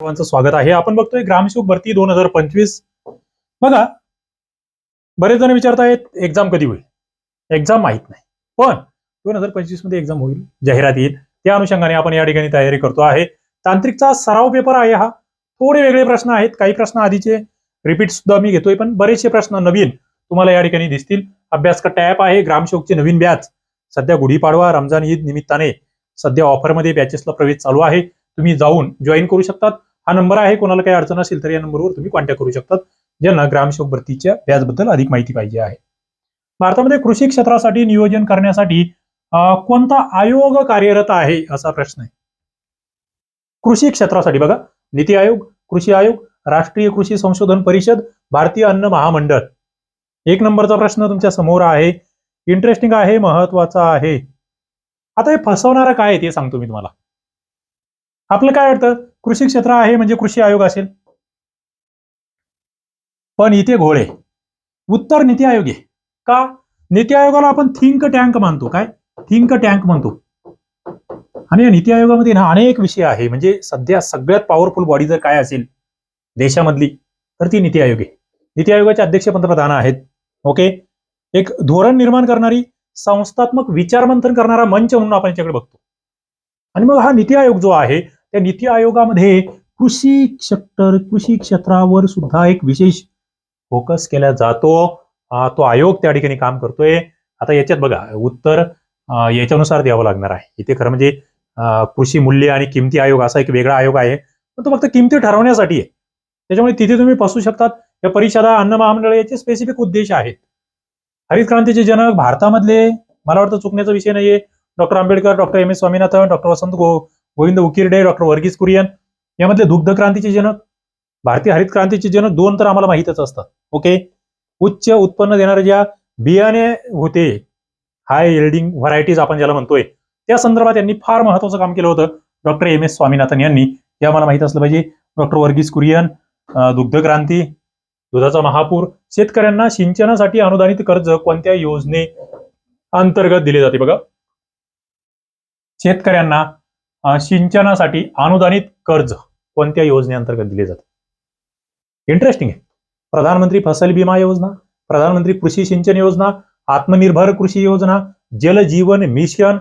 सर्वांचं स्वागत आहे. आपण बघतोय ग्रामसेवक भरती दोन हजार पंचवीस. बघा बरेच जण विचारतायत एक्झाम कधी होईल? एक्झाम माहीत नाही. पण दोन हजार पंचवीसमध्ये एक्झाम होईल जाहिरात येईल. त्या अनुषंगाने आपण या ठिकाणी तयारी करतो आहे. तांत्रिकचा सराव पेपर आहे हा. थोडे वेगळे प्रश्न आहेत काही प्रश्न आधीचे रिपीट सुद्धा मी घेतोय पण बरेचसे प्रश्न नवीन तुम्हाला या ठिकाणी दिसतील. अभ्यास का टॅप आहे ग्रामसेवकचे नवीन बॅच सध्या गुढीपाडवा रमजान ईद निमित्ताने सध्या ऑफरमध्ये बॅचेसला प्रवेश चालू आहे. तुम्ही जाऊन जॉईन करू शकतात. हा नंबर आहे. कोणाला काही अडचण असेल तर या नंबरवर तुम्ही कॉन्टॅक्ट करू शकतात. ज्यांना ग्रामसेवक भरतीच्या व्याजबद्दल अधिक माहिती पाहिजे आहे. भारतामध्ये कृषी क्षेत्रासाठी नियोजन करण्यासाठी कोणता आयोग कार्यरत आहे असा प्रश्न आहे. कृषी क्षेत्रासाठी बघा. नीती आयोग कृषी आयोग राष्ट्रीय कृषी संशोधन परिषद भारतीय अन्न महामंडळ. एक नंबरचा प्रश्न तुमच्यासमोर आहे. इंटरेस्टिंग आहे महत्त्वाचा आहे. आता हे फसवणारं काय ते सांगतो मी तुम्हाला. आपलं काय वाटतं? कृषी क्षेत्र आहे म्हणजे कृषी आयोग असेल. पण इथे घोळे. उत्तर नीती आयोग. आहे का? नीती आयोगाला आपण थिंक टँक मानतो काय? थिंक टँक म्हणतो. आणि या नीती आयोगामध्ये ना अनेक विषय आहे. म्हणजे सध्या सगळ्यात पॉवरफुल बॉडी जर काय असेल देशामधली तर ती नीती आयोग. आहे नीती आयोगाचे अध्यक्ष पंतप्रधान आहेत. ओके? एक धोरण निर्माण करणारी संस्थात्मक विचारमंथन करणारा मंच म्हणून आपण याच्याकडे बघतो. आणि मग हा नीती आयोग जो आहे त्या नीती आयोगामध्ये कृषी सेक्टर कृषी क्षेत्रावर सुद्धा एक विशेष फोकस केला जातो. तो आयोग त्या ठिकाणी काम करतोय. आता याच्यात बघा उत्तर याच्यानुसार द्यावं लागणार आहे. इथे खरं म्हणजे कृषी मूल्य आणि किमती आयोग असा एक वेगळा आयोग आहे. पण तो फक्त किमती ठरवण्यासाठी आहे. त्याच्यामुळे तिथे तुम्ही फसू शकतात. या परिषदा अन्न महामंडळ याचे स्पेसिफिक उद्देश आहेत. हरित क्रांतीचे जनक भारतामधले मला वाटतं चुकण्याचा विषय नाहीये. Doctor Ambedkar doctor M S Swaminathan doctor Vasant गो गोविंद उकिरडे डॉक्टर वर्गीस कुरियन यामधले दुग्ध क्रांतीचे जनक भारतीय हरित क्रांतीचे जनक दोन तर आम्हाला माहितच असतात. ओके उच्च उत्पन्न देणारे ज्या बियाणे होते हाय येल्डिंग व्हरायटीज आपण ज्याला म्हणतोय त्या संदर्भात यांनी फार महत्वाचं काम केलं होतं. डॉक्टर एम एस स्वामीनाथन यांनी हे आम्हाला माहीत असलं पाहिजे. डॉक्टर वर्गीस कुरियन दुग्ध क्रांती दुधाचा महापूर शेतकऱ्यांना सिंचनासाठी अनुदानित कर्ज कोणत्या योजने अंतर्गत दिले जाते बघा? शेतकऱ्यांना सिंचनासाठी अनुदानित कर्ज कोणत्या योजनेअंतर्गत दिले जाते? इंटरेस्टिंग आहे. प्रधानमंत्री फसल विमा योजना प्रधानमंत्री कृषी सिंचन योजना आत्मनिर्भर कृषी योजना जल जीवन मिशन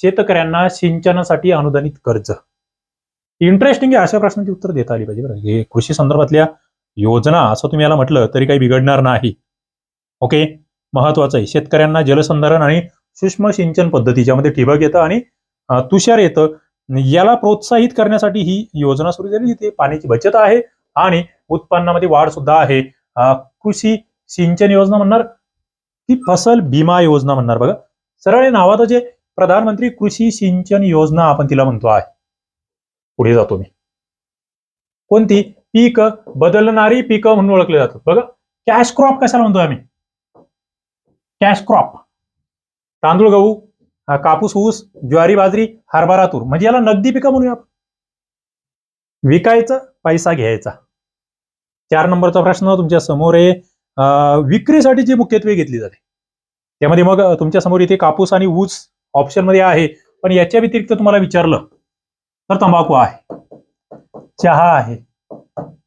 शेतकऱ्यांना सिंचनासाठी अनुदानित कर्ज. इंटरेस्टिंग आहे अशा प्रश्नांची उत्तर देता आली पाहिजे बरं. हे कृषी संदर्भातल्या योजना असं तुम्ही याला म्हटलं तरी काही बिघडणार नाही. ओके महत्वाचं आहे. शेतकऱ्यांना जलसंधारण आणि सूक्ष्म सिंचन पद्धती ज्यामध्ये ठिबक येतं आणि तुषार येतं याला प्रोत्साहित करण्यासाठी ही योजना सुरू झाली तिथे पाण्याची बचत आहे आणि उत्पन्नामध्ये वाढ सुद्धा आहे. कृषी सिंचन योजना म्हणणार ती फसल बीमा योजना म्हणणार बघा. सरळ हे जे प्रधानमंत्री कृषी सिंचन योजना आपण तिला म्हणतो आहे. पुढे जातो मी. कोणती? पीक बदलणारी पिकं म्हणून ओळखले जातात. बघा कॅश क्रॉप कशाला म्हणतो आम्ही? कॅश क्रॉप तांदूळ गहू कापूस ऊस ज्वारी बाजरी हरभरा तूर. म्हणजे याला नगदी पिकं म्हणूया आपण. विकायचं पैसा घ्यायचा. चार नंबरचा प्रश्न तुमच्यासमोर आहे. विक्रीसाठी जी मुख्यत्वे घेतली जाते. त्यामध्ये मग तुमच्यासमोर इथे कापूस आणि ऊस ऑप्शनमध्ये आहे. पण याच्या व्यतिरिक्त तुम्हाला विचारलं तर तंबाखू आहे. चहा आहे.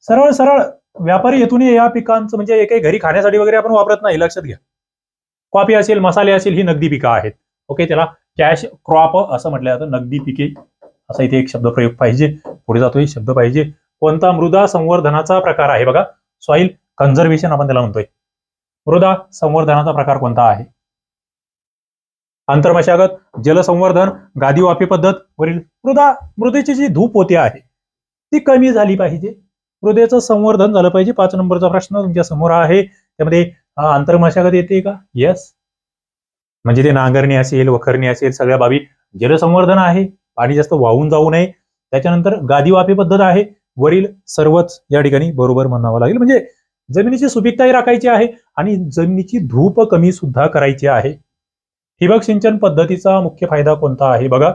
सरळ सरळ व्यापारी हेतून या पिकांचं म्हणजे एक घरी खाण्यासाठी वगैरे आपण वापरत नाही लक्षात घ्या. कॉफी असेल मसाले असेल ही नगदी पिकं आहेत. ओके त्याला कॅश क्रॉप असं म्हटलं जातं. नगदी पिके असा इथे एक शब्द प्रयोग पाहिजे. पुढे जातोय शब्द पाहिजे. कोणता मृदा संवर्धनाचा प्रकार आहे? बघा सॉइल कन्झर्वेशन आपण त्याला म्हणतोय. मृदा संवर्धनाचा प्रकार कोणता आहे? आंतरमशागत जलसंवर्धन गादी वाफी पद्धत वरील मृदा मृदेची जी धूप होते आहे ती कमी झाली पाहिजे. मृदेचं संवर्धन झालं पाहिजे. पाच नंबरचा प्रश्न तुमच्यासमोर आहे. त्यामध्ये आंतरमशागत येते का? येस म्हणजे ते नांगरणी असेल वखरणी असेल सगळ्या बाबी जलसंवर्धन आहे. पाणी जास्त वाहून जाऊ नये. त्याच्यानंतर गादीवापी पद्धत आहे. वरील सर्वच या ठिकाणी बरोबर म्हणावं लागेल. म्हणजे जमिनीची सुपीकताही राखायची आहे आणि जमिनीची धूप कमी सुद्धा करायची आहे. ठिबक सिंचन पद्धतीचा मुख्य फायदा कोणता आहे? बघा.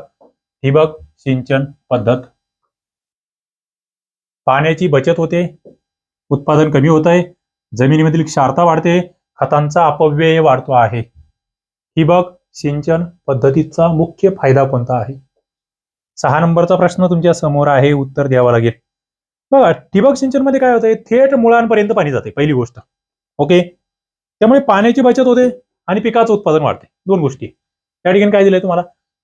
ठिबक सिंचन पद्धत. पाण्याची बचत होते. उत्पादन कमी होत आहे. जमिनीमधील क्षारता वाढते. खतांचा अपव्यय वाढतो आहे. ठिबक सिंचन पद्धतीचा मुख्य फायदा कोणता आहे? सहा नंबरचा प्रश्न तुमच्यासमोर आहे उत्तर द्यावं लागेल. बघा ठिबक सिंचनमध्ये काय होतंय? थेट मुळांपर्यंत पाणी जाते पहिली गोष्ट. ओके? त्यामुळे पाण्याची बचत होते आणि पिकाचं उत्पादन वाढते. दोन गोष्टी. त्या ठिकाणी काय दिलंय तुम्हाला?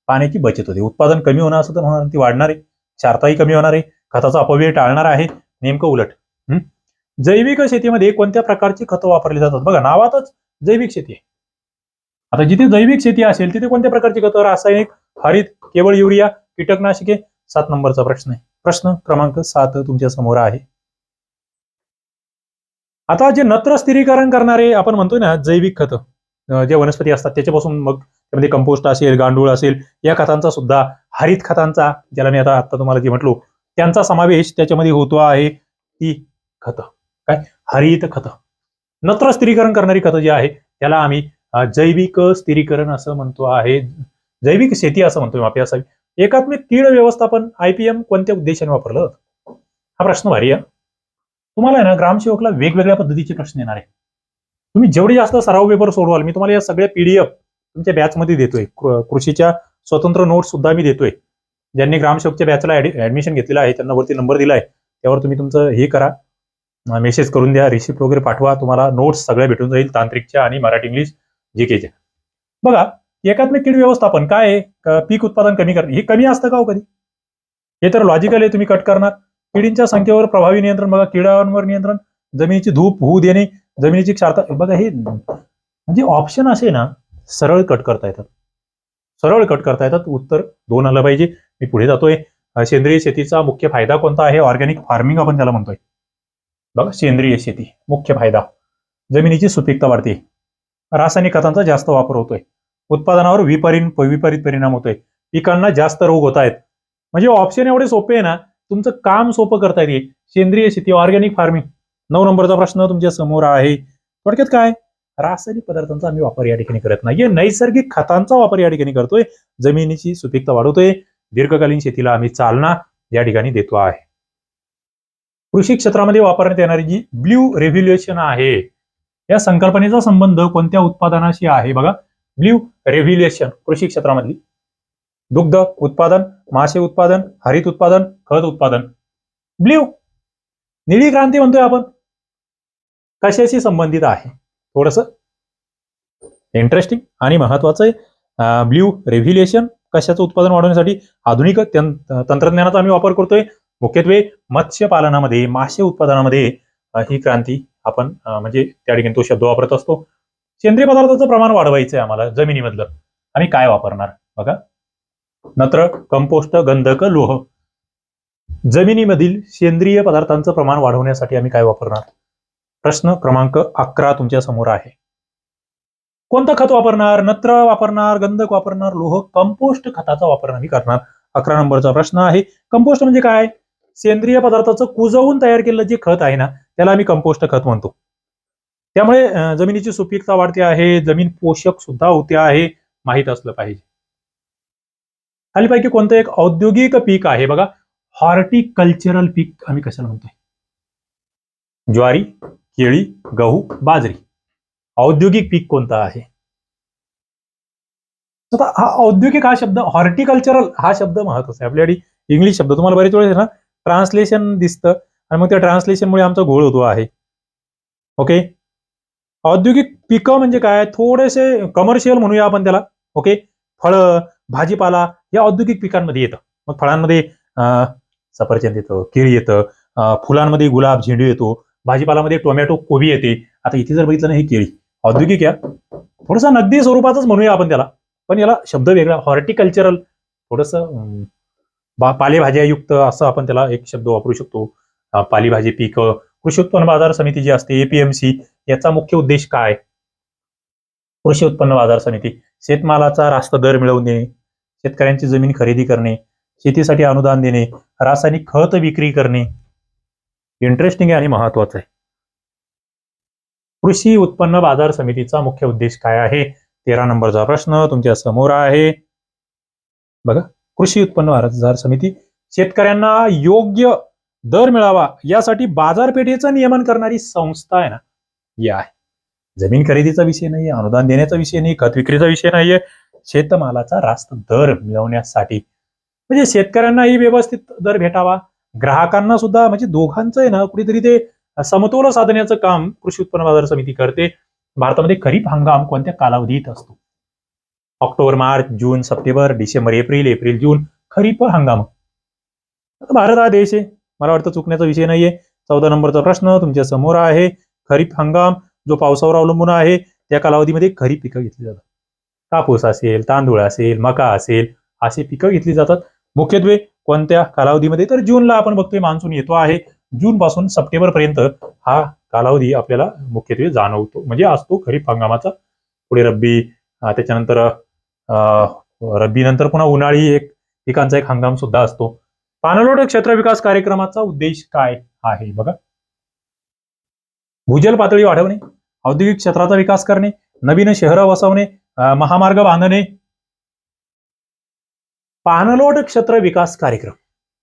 पाण्याची बचत होते. उत्पादन कमी होणार असं तर होणार ती वाढणार. आहे क्षारताही कमी होणार आहे. खताचा अपव्यय टाळणार आहे. नेमकं उलट. जैविक शेतीमध्ये कोणत्या प्रकारची खतं वापरली जातात? बघा नावातच जैविक शेती आहे. आता जिथे जैविक शेती असेल तिथे कोणत्या प्रकारची खतं? रासायनिक हरित केवळ युरिया कीटकनाशके? सात नंबरचा प्रश्न आहे. प्रश्न क्रमांक सात तुमच्यासमोर आहे. आता जे नत्र स्थिरीकरण करणारे आपण म्हणतोय ना जैविक खतं जे वनस्पती असतात त्याच्यापासून मग त्यामध्ये कंपोस्ट असेल गांडूळ असेल या खतांचा सुद्धा हरित खतांचा ज्याला मी आता आता तुम्हाला जे म्हटलो त्यांचा समावेश त्याच्यामध्ये होतो आहे ती खतं. काय? हरित खतं. नत्र स्थिरीकरण करणारी खतं जी आहे त्याला आम्ही जैविक स्थिरीकरण असं म्हणतो आहे. जैविक शेती असं म्हणतोय माफी असावी. एकात्मिक कीड व्यवस्थापन आयपीएम कोणत्या उद्देशाने वापरलं? हा प्रश्न भारी आहे. तुम्हाला आहे ना ग्रामसेवकला वेगवेगळ्या पद्धतीचे प्रश्न येणार आहे तुम्ही जेवढे जास्त सराव पेपर सोडवाल मी तुम्हाला या सगळ्या पीडीएफ तुमच्या बॅचमध्ये देतोय. कृषीच्या स्वतंत्र नोट्स सुद्धा मी देतोय. ज्यांनी ग्रामसेवकच्या बॅचला ऍडमिशन घेतलेलं आहे त्यांना वरती नंबर दिला आहे त्यावर तुम्ही तुमचं हे करा. मेसेज करून द्या रिसिप्ट वगैरे पाठवा. तुम्हाला नोट्स सगळ्या भेटून जाईल तांत्रिकच्या आणि मराठी इंग्लिश जी केच्या बघा एकात्मिक कीड व्यवस्थापन काय आहे? पीक उत्पादन कमी करणे हे कमी असतं का हो कधी? हे तर लॉजिकल आहे तुम्ही कट करणार. किडींच्या संख्येवर प्रभावी नियंत्रण बघा किडांवर नियंत्रण जमिनीची धूप होऊ देणे जमिनीची क्षारता बघा हे म्हणजे ऑप्शन असे ना सरळ कट करता येतात. सरळ कट करता येतात. उत्तर दोन आलं पाहिजे. मी पुढे जातोय. सेंद्रिय शेतीचा मुख्य फायदा कोणता आहे? ऑर्गॅनिक फार्मिंग आपण त्याला म्हणतोय. बघा सेंद्रिय शेती मुख्य फायदा. जमिनीची सुपीकता वाढते. रासायनिक खतांचा जास्त वापर होतोय. उत्पादनावर विपरीत विपरीत परिणाम होतोय. पिकांना जास्त रोग होत आहेत. म्हणजे ऑप्शन एवढे सोपे आहे ना तुमचं काम सोपं करता येते. सेंद्रिय शेती ऑर्गॅनिक फार्मिंग नऊ नंबरचा प्रश्न तुमच्यासमोर आहे. थोडक्यात काय? रासायनिक पदार्थांचा आम्ही वापर या ठिकाणी करत नाहीये. नैसर्गिक खतांचा वापर या ठिकाणी करतोय. जमिनीची सुपीकता वाढवतोय. दीर्घकालीन शेतीला आम्ही चालना या ठिकाणी देतो आहे. कृषी क्षेत्रामध्ये वापरण्यात येणारी जी ब्ल्यू रेव्ह्युल्युशन आहे या संकल्पनेचा संबंध कोणत्या उत्पादनाशी आहे? बघा ब्ल्यू रेव्ह्युलेशन कृषी क्षेत्रामधली. दुग्ध उत्पादन मासे उत्पादन हरित उत्पादन खत उत्पादन. ब्ल्यू निळी क्रांती म्हणतोय आपण. कशाशी संबंधित आहे? थोडस इंटरेस्टिंग आणि महत्वाचं आहे. ब्ल्यू रेव्ह्युलेशन कशाचं उत्पादन वाढवण्यासाठी आधुनिक तंत्र- तंत्रज्ञानाचा आम्ही वापर करतोय. मुख्यत्वे मत्स्य पालनामध्ये मासे उत्पादनामध्ये ही क्रांती आपण म्हणजे त्या ठिकाणी तो शब्द वापरत असतो. सेंद्रिय पदार्थाचं प्रमाण वाढवायचं आहे आम्हाला जमिनीमधलं. आम्ही काय वापरणार? बघा. नत्र कंपोस्ट गंधक लोह. जमिनीमधील सेंद्रिय पदार्थांचं प्रमाण वाढवण्यासाठी आम्ही काय वापरणार? प्रश्न क्रमांक अकरा तुमच्यासमोर आहे. कोणतं खत वापरणार? नत्र वापरणार गंधक वापरणार लोह कंपोस्ट खताचा वापर आम्ही करणार? अकरा नंबरचा प्रश्न आहे. कंपोस्ट म्हणजे काय? सेंद्रिय पदार्थाचं कुजवून तयार केलेलं जे खत आहे ना त्याला आम्ही कंपोस्ट खत म्हणतो. त्यामुळे जमिनीची सुपीकता वाढते आहे जमीन पोषक सुद्धा होते आहे माहीत असलं पाहिजे. खालीपैकी कोणतं एक औद्योगिक पीक आहे बघा हॉर्टिकल्चरल पीक आम्ही कशाला म्हणतोय? ज्वारी केळी गहू बाजरी. औद्योगिक पीक कोणतं आहे? आता हा औद्योगिक हा शब्द हॉर्टिकल्चरल हा शब्द महत्त्वाचा आहे. आपल्याकडे इंग्लिश शब्द तुम्हाला बरेच वेळेस ना ट्रान्सलेशन दिसतं आणि मग त्या ट्रान्सलेशनमुळे आमचा घोळ होतो आहे. ओके? औद्योगिक पिकं म्हणजे काय? थोडेसे कमर्शियल म्हणूया आपण त्याला. ओके? फळं भाजीपाला या औद्योगिक पिकांमध्ये येतं. मग फळांमध्ये सफरचंद येतं केळी येतं फुलांमध्ये गुलाब झेंडू येतो भाजीपालामध्ये टोमॅटो कोबी येते. आता इथे जर बघितलं ना हे केळी. औद्योगिक या. थोडंसं नगदी स्वरूपातच म्हणूया आपण त्याला. पण याला शब्द वेगळा हॉर्टिकल्चरल थोडस पालेभाज्यायुक्त असं आपण त्याला एक शब्द वापरू शकतो. पालेभाजी पीक कृषी उत्पन्न बाजार समिती जी असते एपीएमसी याचा मुख्य उद्देश काय? कृषी उत्पन्न बाजार समिती. शेतमालाचा रास्त दर मिळवून देणे शेतकऱ्यांची जमीन खरेदी करणे शेतीसाठी अनुदान देणे रासायनिक खत विक्री करणे. इंटरेस्टिंग आहे आणि महत्वाचं आहे. कृषी उत्पन्न बाजार समितीचा मुख्य उद्देश काय आहे? तेरा नंबरचा प्रश्न तुमच्यासमोर आहे. बघा. कृषी उत्पन्न बाजार समिती. शेतकऱ्यांना योग्य दर मिळावा यासाठी बाजारपेठेचं नियमन करणारी संस्था आहे ना ही आहे. जमीन खरेदीचा विषय नाहीये अनुदान देण्याचा विषय नाही खत विक्रीचा विषय नाहीये. शेतमालाचा रास्त दर मिळवण्यासाठी. म्हणजे शेतकऱ्यांनाही व्यवस्थित दर भेटावा. ग्राहकांना सुद्धा म्हणजे दोघांचं आहे ना कुठेतरी ते समतोल साधण्याचं काम कृषी उत्पन्न बाजार समिती करते. भारतामध्ये खरीप हंगाम कोणत्या कालावधीत असतो? October March June September December April April June खरीप हंगाम. भारत हा देश आहे. मला वाटतं चुकण्याचा विषय नाहीये. चौदा नंबरचा प्रश्न तुमच्यासमोर आहे. खरीप हंगाम जो पावसावर अवलंबून आहे त्या कालावधीमध्ये खरीप पिकं घेतली जातात. कापूस असेल तांदूळ असेल मका असेल असे पिकं घेतली जातात. मुख्यत्वे कोणत्या कालावधीमध्ये? तर जूनला आपण बघतोय मान्सून येतो आहे. जून पासून सप्टेंबर पर्यंत हा कालावधी आपल्याला मुख्यत्वे जाणवतो. म्हणजे असतो खरीप हंगामाचा पुढे रब्बी त्याच्यानंतर अं, रब्बी नंतर पुन्हा उन्हाळी एक पिकांचा एक हंगाम सुद्धा असतो. पाणलोट क्षेत्र विकास कार्यक्रमाचा उद्देश काय आहे बघा. भूजल पातळी वाढवणे औद्योगिक क्षेत्राचा विकास करणे नवीन शहरं वसवणे महामार्ग बांधणे. पाणलोट क्षेत्र विकास कार्यक्रम.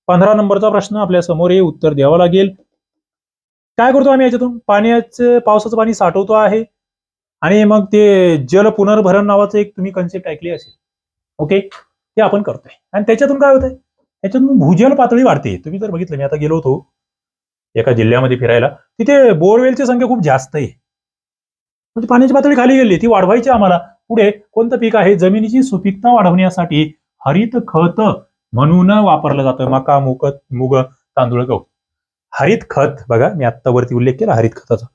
पंधरा नंबरचा प्रश्न आपल्यासमोर हे उत्तर द्यावं लागेल. काय करतो आम्ही याच्यातून? पाण्याचं पावसाचं पाणी साठवतो आहे. आणि मग ते जल पुनर्भरण नावाचं एक तुम्ही कन्सेप्ट ऐकली असेल. ओके ते आपण करतोय. आणि त्याच्यातून काय होतंय? त्याच्यातून भूजल पातळी वाढते. तुम्ही जर बघितलं मी आता गेलो होतो एका जिल्ह्यामध्ये फिरायला. तिथे बोरवेलची संख्या खूप जास्त आहे. म्हणजे पाण्याची पातळी खाली गेली. ती वाढवायची आम्हाला. पुढे कोणतं पीक आहे? जमिनीची सुपीकता वाढवण्यासाठी हरित खत म्हणून वापरलं जातं. मका मुक मुग तांदूळ गहू. हरित खत. बघा मी आत्ता वरती उल्लेख केला हरित खताचा.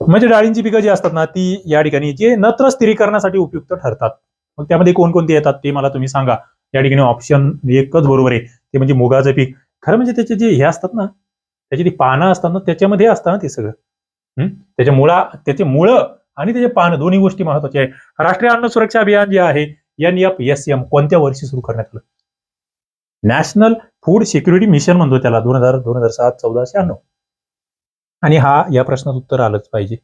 म्हणजे डाळींची पिकं जी असतात ना ती या ठिकाणी जे नत्र स्थिरीकरणासाठी उपयुक्त ठरतात. मग त्यामध्ये कोणकोणती येतात ते मला तुम्ही सांगा. या ठिकाणी ऑप्शन एकच बरोबर आहे. ते म्हणजे मुगाचं पीक. खरं म्हणजे त्याचे जे हे असतात ना त्याची ती पानं असतात ना त्याच्यामध्ये असतं ना ते सगळं. त्याच्या मुळा त्याचे मुळं आणि त्याचे पानं दोन्ही गोष्टी महत्त्वाच्या आहे राष्ट्रीय अन्न सुरक्षा अभियान जे आहे एन एफ एस एम कोणत्या वर्षी सुरू करण्यात आलं? नॅशनल फूड सिक्युरिटी मिशन म्हणतो त्याला दोन हजार दोन हजार सात चौदा शहाण्णव. आणि हा या प्रश्नात उत्तर आलंच पाहिजे.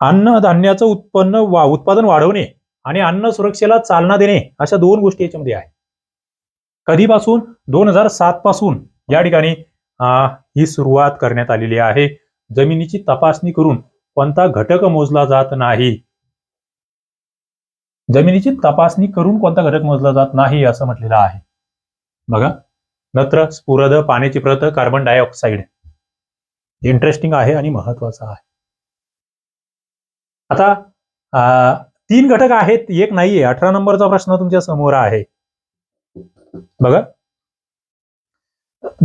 अन्न धान्याचं उत्पन्न वा उत्पादन वाढवणे आणि अन्न सुरक्षेला चालना देणे अशा दोन गोष्टी याच्यामध्ये आहे कधीपासून? दोन हजार सात पासून या ठिकाणी ही सुरुवात करण्यात आलेली आहे. जमिनीची तपासणी करून कोणता घटक मोजला जात नाही. जमिनीची तपासणी करून कोणता घटक मोजला जात नाही असं म्हटलेलं आहे. बघा नत्र स्फुरद पाण्याची प्रत कार्बन डायऑक्साईड इंटरेस्टिंग आहे आणि महत्वाचं आहे. आता तीन घटक आहेत एक नाहीये. अठरा नंबरचा प्रश्न तुमच्यासमोर आहे. बघा.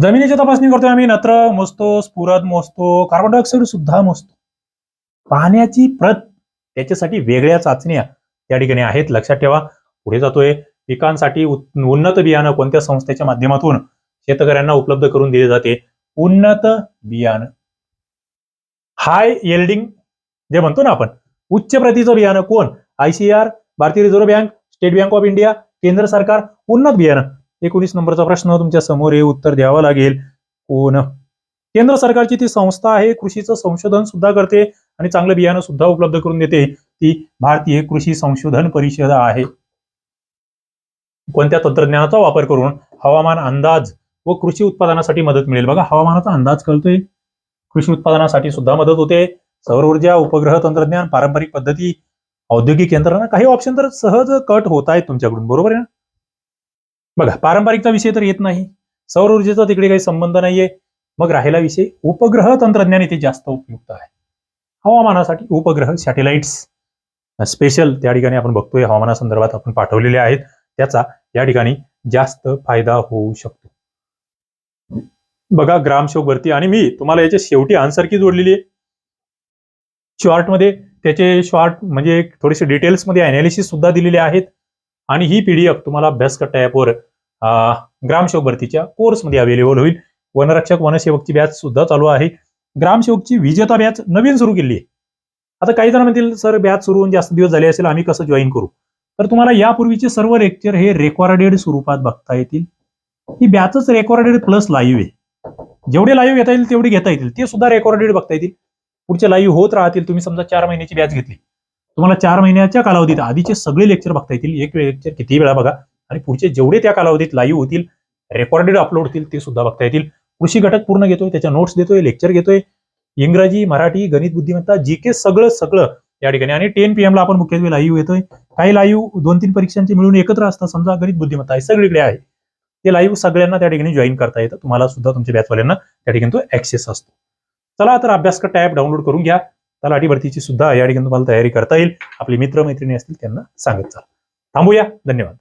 जमिनीची तपासणी करतोय आम्ही. नत्र मोजतो स्फुरद मोजतो कार्बन डायऑक्साईड सुद्धा मोजतो. पाण्याची प्रत त्याच्यासाठी वेगळ्या चाचण्या त्या ठिकाणी आहेत. लक्षात ठेवा. पुढे जातोय. पिकांसाठी उन्नत बियाणं कोणत्या संस्थेच्या माध्यमातून शेतकऱ्यांना उपलब्ध करून दिले जाते? उन्नत बियाणं. हाय येल्डिंग जे म्हणतो ना आपण उच्च प्रतीचं बियाणं कोण? आयसीआर भारतीय reserve bank state bank of India केंद्र सरकार उन्नत बियाणं. एकोणीस नंबरचा प्रश्न तुमच्यासमोर हे उत्तर द्यावं लागेल. कोण? केंद्र सरकारची ती संस्था आहे कृषीचं संशोधन सुद्धा करते आणि चांगलं बियाणं सुद्धा उपलब्ध करून देते. ती भारतीय कृषी संशोधन परिषद आहे. कोणत्या तंत्रज्ञानाचा वापर करून हवामान अंदाज व कृषी उत्पादनासाठी मदत मिळेल? बघा हवामानाचा अंदाज कळतोय. कृषी उत्पादनासाठी सुद्धा मदत होते. सौर ऊर्जा उपग्रह तंत्रज्ञान पारंपरिक पद्धती औद्योगिक यंत्रणा काही ऑप्शन तर सहज कट होत आहेत तुमच्याकडून. बरोबर आहे ना? बघा पारंपरिकचा विषय तर येत नाही. सौर ऊर्जेचा तिकडे काही संबंध नाहीये. मग राहिला विषय उपग्रह तंत्रज्ञान इथे जास्त उपयुक्त आहे. हवामानासाठी उपग्रह सॅटेलाइट्स स्पेशल त्या ठिकाणी आपण बघतोय हवामानासंदर्भात आपण पाठवलेले आहेत. त्याचा या ठिकाणी जास्त फायदा होऊ शकतो. बघा ग्रामशोक भरती. आणि मी तुम्हाला याच्या शेवटी आन्सर की जोडलेली आहे? शॉर्टमध्ये त्याचे शॉर्ट म्हणजे थोडेसे डिटेल्समध्ये अनालिसिस सुद्धा दिलेले आहेत. आणि ही पीडीएफ तुम्हाला अभ्यासकट्टा ॲपवर ग्रामसेवक भरतीच्या कोर्समध्ये अवेलेबल होईल. वनरक्षक वनसेवकची बॅच सुद्धा चालू आहे. ग्रामसेवकची विजेता बॅच नवीन सुरू केली आहे. आता काही जण म्हणतील सर बॅच सुरू होऊन जास्त दिवस झाले असेल आम्ही कसं जॉईन करू? तर तुम्हाला यापूर्वीचे सर्व लेक्चर हे रेकॉर्डेड स्वरूपात बघता येतील. ही बॅचच रेकॉर्डेड प्लस लाईव्ह आहे. जेवढे लाईव्ह घेता येईल तेवढे घेता येतील. ते सुद्धा रेकॉर्डेड बघता येतील. पुढचे लाईव्ह होत राहतील तुम्ही समजा चार महिन्याची बॅच घेतली. तुम्हाला चार महिन्याच्या कालावधीत आधीचे सगळे लेक्चर बघता येतील. एक लेक्चर किती वेळा बघा आणि पुढचे जेवढे त्या कालावधीत लाईव्ह होतील रेकॉर्डेड अपलोड होतील ते सुद्धा बघता येतील. कृषी घटक पूर्ण घेतोय त्याच्या नोट्स देतोय लेक्चर घेतोय. इंग्रजी मराठी गणित बुद्धिमत्ता जी के सगळं सगळं या ठिकाणी. आणि टेन पी ला आपण मुख्यत्वे लाईव्ह येतोय. काही लाईव्ह दोन तीन परीक्षांचे मिळून एकत्र असतात. समजा गणित बुद्धिमत्ता आहे सगळीकडे आहे. ते लाईव्ह सगळ्यांना त्या ठिकाणी जॉईन करता येतं. तुम्हाला सुद्धा तुमच्या बॅचवाल्यांना त्या ठिकाणी तो ऍक्सेस असतो. चला तर अभ्यास करता ऍप डाउनलोड करून घ्या. तलाठी भरतीची सुद्धा या ठिकाणी तुम्हाला तयारी करता येईल. आपले मित्र मैत्रिणी असतील त्यांना सांगत चाल. थांबूया. धन्यवाद.